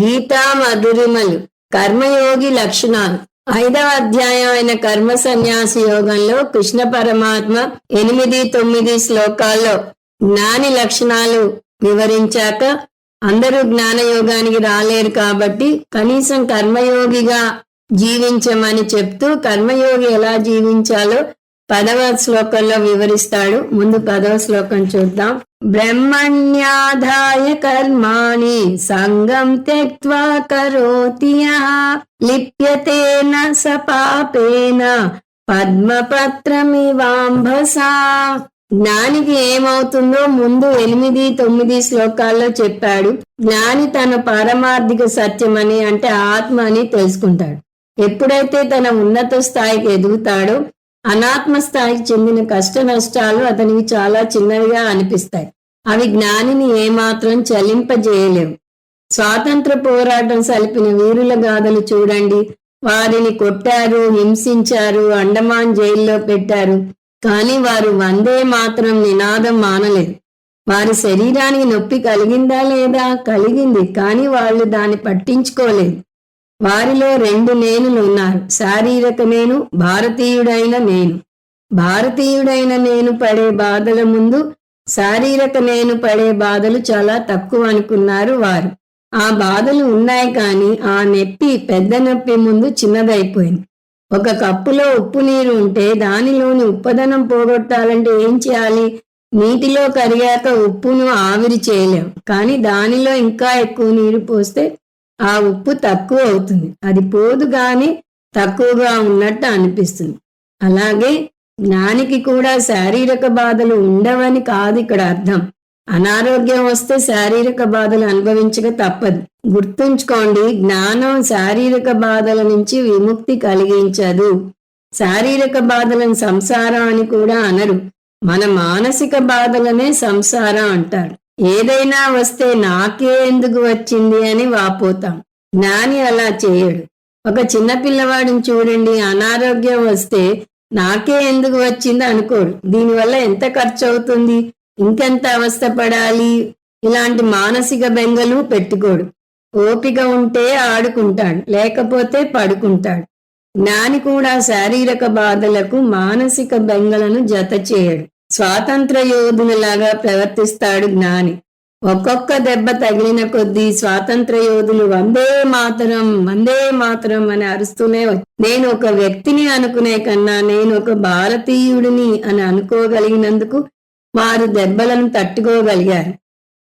గీతా మధురిమలు కర్మయోగి లక్షణాలు. ఐదవ అధ్యాయం అయిన కర్మ సన్యాసి యోగంలో కృష్ణ పరమాత్మ ఎనిమిది తొమ్మిది శ్లోకాల్లో జ్ఞాని లక్షణాలు వివరించాక అందరూ జ్ఞాన యోగానికి రాలేరు కాబట్టి కనీసం కర్మయోగిగా జీవించమని చెప్తూ కర్మయోగి ఎలా జీవించాలో పదవ శ్లోకంలో వివరిస్తాడు. ముందు పదవ శ్లోకం చూద్దాం. బ్రహ్మణ్యాధాయ కర్మాణి సంగం త్యక్వా కరోతి లిప్యతేన స పాపేన పద్మపత్రమివాంభసా. జ్ఞానికి ఏమవుతుందో ముందు ఎనిమిది తొమ్మిది శ్లోకాల్లో చెప్పాడు. జ్ఞాని తన పారమార్థిక సత్యమని అంటే ఆత్మ అని తెలుసుకుంటాడు. ఎప్పుడైతే తన ఉన్నత స్థాయికి ఎదుగుతాడో అనాత్మ స్థాయికి చెందిన కష్ట నష్టాలు అతనికి చాలా చిన్నవిగా అనిపిస్తాయి. అవి జ్ఞానిని ఏమాత్రం చలింపజేయలేవు. స్వాతంత్ర పోరాటం సలిపిన వీరుల గాథలు చూడండి. వారిని కొట్టారు హింసించారు అండమాన్ జైల్లో పెట్టారు. కానీ వారు వందే మాత్రం నినాదం మానలేదు. వారి శరీరానికి నొప్పి కలిగిందా లేదా? కలిగింది. కానీ వాళ్ళు దాన్ని పట్టించుకోలేదు. వారిలో రెండు నేనులు ఉన్నారు. శారీరక నేను భారతీయుడైన నేను. భారతీయుడైన నేను పడే బాధల ముందు శారీరక నేను పడే బాధలు చాలా తక్కువ అనుకున్నారు వారు. ఆ బాధలు ఉన్నాయి కానీ ఆ నొప్పి పెద్ద నొప్పి ముందు చిన్నదైపోయింది. ఒక కప్పులో ఉప్పు నీరు ఉంటే దానిలోని ఉప్పదనం పోగొట్టాలంటే ఏం చేయాలి? నీటిలో కరిగాక ఉప్పును ఆవిరి చేయలేం. కానీ దానిలో ఇంకా ఎక్కువ నీరు పోస్తే ఆ ఉప్పు తక్కువ అవుతుంది. అది పోదు గాని తక్కువగా ఉన్నట్టు అనిపిస్తుంది. అలాగే జ్ఞానికి కూడా శారీరక బాధలు ఉండవని కాదు ఇక్కడ అర్థం. అనారోగ్యం వస్తే శారీరక బాధలు అనుభవించక తప్పదు. గుర్తుంచుకోండి జ్ఞానం శారీరక బాధల నుంచి విముక్తి కలిగించదు. శారీరక బాధలను సంసారం అని కూడా అనరు. మన మానసిక బాధలనే సంసారం అంటారు. ఏదైనా వస్తే నాకే ఎందుకు వచ్చింది అని వాపోతాం. జ్ఞాని అలా చేయడు. ఒక చిన్న పిల్లవాడిని చూడండి అనారోగ్యం వస్తే నాకే ఎందుకు వచ్చింది అనుకోడు. దీనివల్ల ఎంత ఖర్చు అవుతుంది ఇంకెంత అవస్థపడాలి? ఇలాంటి మానసిక బెంగలు పెట్టుకోడు. ఓపిక ఉంటే ఆడుకుంటాడు లేకపోతే పడుకుంటాడు. జ్ఞాని కూడా శారీరక బాధలకు మానసిక బెంగలను జత చేయడు. స్వాతంత్ర యోధునిలాగా ప్రవర్తిస్తాడు జ్ఞాని. ఒక్కొక్క దెబ్బ తగిలిన కొద్దీ స్వాతంత్ర యోధులు వందే మాతరం వందే మాతరం అని అరుస్తూనే నేను ఒక వ్యక్తిని అనుకునే కన్నా నేను ఒక భారతీయుడిని అని అనుకోగలిగినందుకు వారు దెబ్బలను తట్టుకోగలిగారు.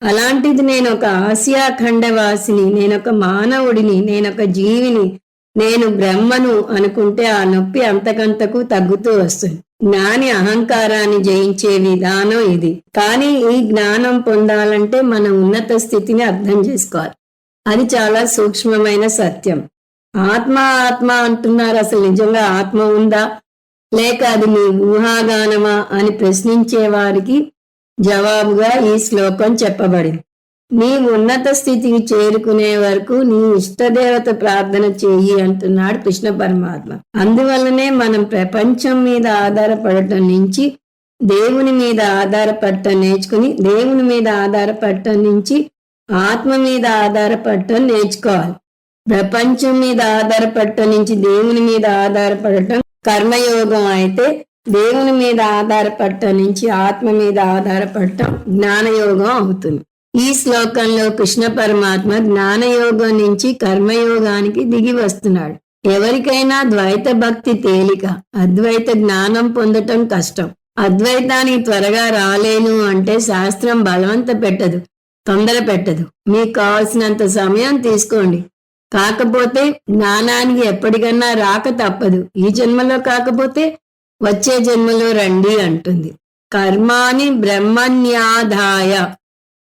అలాంటిది నేను ఒక ఆసియా ఖండవాసిని నేనొక మానవుడిని నేనొక జీవిని నేను బ్రహ్మను అనుకుంటే ఆ నొప్పి అంతకంతకు తగ్గుతూ వస్తుంది. జ్ఞాని అహంకారాన్ని జయించే విధానం ఇది. కానీ ఈ జ్ఞానం పొందాలంటే మన ఉన్నత స్థితిని అర్థం చేసుకోవాలి. అది చాలా సూక్ష్మమైన సత్యం. ఆత్మ ఆత్మ అంటున్నారు అసలు నిజంగా ఆత్మ ఉందా? లేక అది మీ ఊహాగానమా అని ప్రశ్నించే వారికి జవాబుగా ఈ శ్లోకం చెప్పబడింది. నీ ఉన్నత స్థితికి చేరుకునే వరకు నీ ఇష్టదేవత ప్రార్థన చెయ్యి అంటున్నాడు కృష్ణ పరమాత్మ. అందువల్లనే మనం ప్రపంచం మీద ఆధారపడటం నుంచి దేవుని మీద ఆధారపడటం నేర్చుకుని దేవుని మీద ఆధారపడటం నుంచి ఆత్మ మీద ఆధారపడటం నేర్చుకోవాలి. ప్రపంచం మీద ఆధారపడటం నుంచి దేవుని మీద ఆధారపడటం కర్మయోగం అయితే దేవుని మీద ఆధారపడటం నుంచి ఆత్మ మీద ఆధారపడటం జ్ఞానయోగం అవుతుంది. ఈ శ్లోకంలో కృష్ణ పరమాత్మ జ్ఞానయోగం నుంచి కర్మయోగానికి దిగి వస్తున్నాడు. ఎవరికైనా ద్వైత భక్తి తేలిక అద్వైత జ్ఞానం పొందటం కష్టం. అద్వైతానికి త్వరగా రాలేను అంటే శాస్త్రం బలవంత పెట్టదు తొందర పెట్టదు. మీకు కావాల్సినంత సమయం తీసుకోండి. కాకపోతే జ్ఞానానికి ఎప్పటికన్నా రాక తప్పదు. ఈ జన్మలో కాకపోతే వచ్చే జన్మలో రండి అంటుంది. కర్మాని బ్రహ్మన్యాధాయ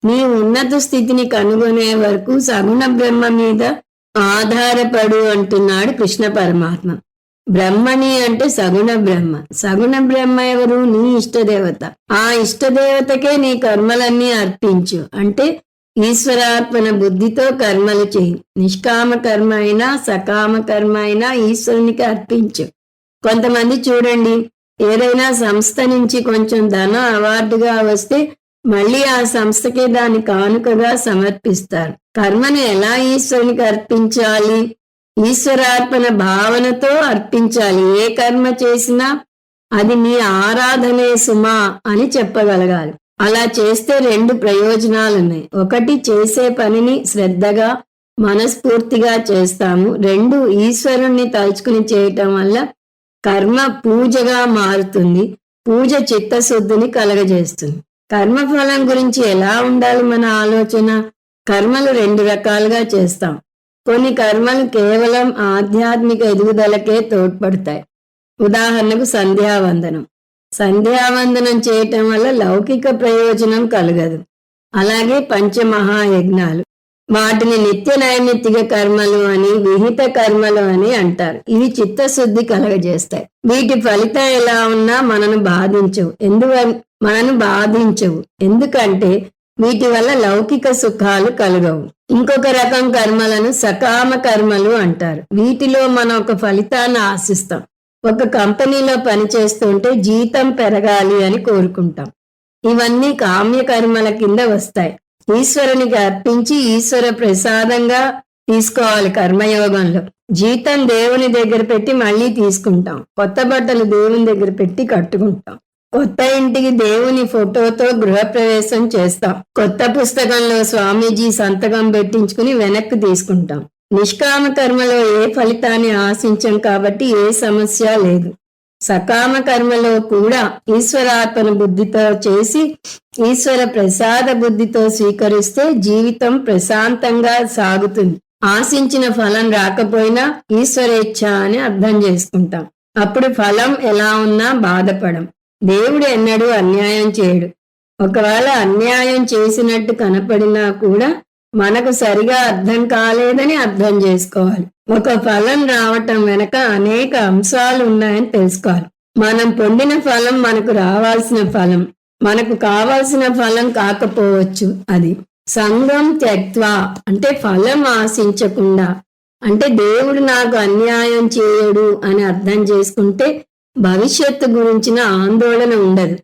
నీ ఉన్నత స్థితిని కనుగొనే వరకు సగుణ బ్రహ్మ మీద ఆధారపడు అంటున్నాడు కృష్ణ పరమాత్మ. బ్రహ్మని అంటే సగుణ బ్రహ్మ. సగుణ బ్రహ్మ ఎవరు? నీ ఇష్టదేవత. ఆ ఇష్టదేవతకే నీ కర్మలన్నీ అర్పించు. అంటే ఈశ్వరార్పణ బుద్ధితో కర్మలు చేయి. నిష్కామ కర్మ అయినా సకామ కర్మ అయినా ఈశ్వరునికి అర్పించు. కొంతమంది చూడండి ఏదైనా సంస్థ నుంచి కొంచెం ధనం అవార్డుగా వస్తే మళ్ళీ ఆ సంస్థకే దాని కానుకగా సమర్పిస్తారు. కర్మను ఎలా ఈశ్వరునికి అర్పించాలి? ఈశ్వరార్పణ భావనతో అర్పించాలి. ఏ కర్మ చేసినా అది నీ ఆరాధనే సుమా అని చెప్పగలగాలి. అలా చేస్తే రెండు ప్రయోజనాలు ఉన్నాయి ఒకటి చేసే పనిని శ్రద్ధగా మనస్ఫూర్తిగా చేస్తాము. రెండు ఈశ్వరుణ్ణి తలుచుకుని చేయటం వల్ల కర్మ పూజగా మారుతుంది. పూజ చిత్తశుద్ధిని కలగజేస్తుంది. కర్మఫలం గురించి ఎలా ఉండాలి మన ఆలోచన? కర్మలు రెండు రకాలుగా చేస్తాం. కొన్ని కర్మలు కేవలం ఆధ్యాత్మిక ఎదుగుదలకే తోడ్పడతాయి. ఉదాహరణకు సంధ్యావందనం. సంధ్యావందనం చేయటం వల్ల లౌకిక ప్రయోజనం కలగదు. అలాగే పంచమహాయజ్ఞాలు. వాటిని నిత్య నైమిత్తిక కర్మలు అని విహిత కర్మలు అని అంటారు. ఇవి చిత్తశుద్ధి కలగజేస్తాయి. వీటి ఫలితం ఎలా ఉన్నా మనను బాధించవు. ఎందువల్ల మనను బాధించవు. ఎందుకంటే వీటి వల్ల లౌకిక సుఖాలు కలగవు. ఇంకొక రకం కర్మలను సకామ కర్మలు అంటారు. వీటిలో మనం ఒక ఫలితాన్ని ఆశిస్తాం. ఒక కంపెనీలో పనిచేస్తుంటే జీతం పెరగాలి అని కోరుకుంటాం. ఇవన్నీ కామ్య కర్మల కింద వస్తాయి. ఈశ్వరునికి అర్పించి ఈశ్వర ప్రసాదంగా తీసుకోవాలి కర్మయోగంలో. జీతం దేవుని దగ్గర పెట్టి మళ్ళీ తీసుకుంటాం. కొత్త బట్టలు దేవుని దగ్గర పెట్టి కట్టుకుంటాం. కొత్త ఇంటికి దేవుని ఫోటోతో గృహప్రవేశం చేస్తాం. కొత్త పుస్తకంలో స్వామీజీ సంతకం పెట్టించుకుని వెనక్కి తీసుకుంటాం. నిష్కామ కర్మలో ఏ ఫలితాన్ని ఆశించం కాబట్టి ఏ సమస్య లేదు. సకామ కర్మలో కూడా ఈశ్వరాత్మన బుద్ధితో చేసి ఈశ్వర ప్రసాద బుద్ధితో స్వీకరిస్తే జీవితం ప్రశాంతంగా సాగుతుంది. ఆశించిన ఫలం రాకపోయినా ఈశ్వరేచ్ఛ అని అర్థం చేసుకుంటాం. అప్పుడు ఫలం ఎలా ఉన్నా బాధపడం. దేవుడు ఎన్నడూ అన్యాయం చేయడు. ఒకవేళ అన్యాయం చేసినట్టు కనపడినా కూడా మనకు సరిగా అర్థం కాలేదని అర్థం చేసుకోవాలి. ఒక ఫలం రావటం వెనక అనేక అంశాలు ఉన్నాయని తెలుసుకోవాలి. మనం పొందిన ఫలం మనకు రావాల్సిన ఫలం మనకు కావాల్సిన ఫలం కాకపోవచ్చు అది. సంఘం త్యక్వా అంటే ఫలం ఆశించకుండా అంటే దేవుడు నాకు అన్యాయం చేయడు అని అర్థం చేసుకుంటే భవిష్యత్తు గురించిన ఆందోళన ఉండదు.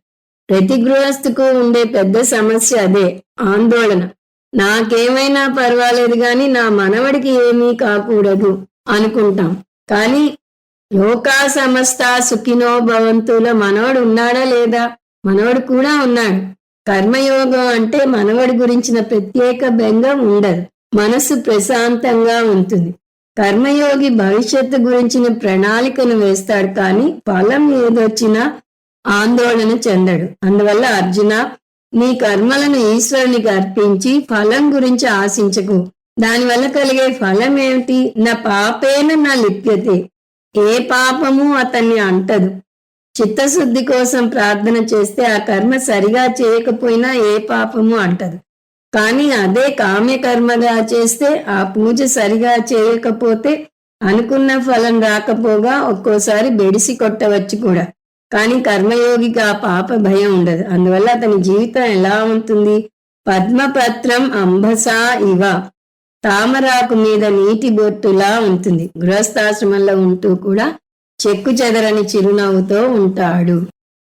ప్రతి గృహస్థుకు ఉండే పెద్ద సమస్య అదే ఆందోళన. నాకేమైనా పర్వాలేదు కానీ నా మనవడికి ఏమీ కాకూడదు అనుకుంటాం. కానీ లోకా సమస్త సుఖినో భవంతుల మనవడు ఉన్నాడా లేదా? మనవడు కూడా ఉన్నాడు. కర్మయోగం అంటే మనవడి గురించిన ప్రత్యేక బెంగం ఉండదు. మనసు ప్రశాంతంగా ఉంటుంది. కర్మయోగి భవిష్యత్తు గురించిన ప్రణాళికను వేస్తాడు కానీ ఫలం ఏదొచ్చినా ఆందోళన చెందడు. అందువల్ల అర్జున నీ కర్మలను ఈశ్వరునికి అర్పించి ఫలం గురించి ఆశించకు. దానివల్ల కలిగే ఫలం ఏమిటి నా పాపేన నా లిప్యతే. ఏ పాపము అతన్ని అంటదు. చిత్తశుద్ధి కోసం ప్రార్థన చేస్తే ఆ కర్మ సరిగా చేయకపోయినా ఏ పాపము అంటదు. కానీ అదే కామ్యకర్మగా చేస్తే ఆ పూజ సరిగా చేయకపోతే అనుకున్న ఫలం రాకపోగా ఒక్కోసారి బెడిసి కొట్టవచ్చు కూడా. కానీ కర్మయోగికి ఆ పాప భయం ఉండదు. అందువల్ల అతని జీవితం ఎలా ఉంటుంది? పద్మపత్రం అంబసా ఇవ. తామరాకు మీద నీటి బొట్టులా ఉంటుంది. గృహస్థాశ్రమంలో ఉంటూ కూడా చెక్కు చెదరని చిరునవ్వుతో ఉంటాడు.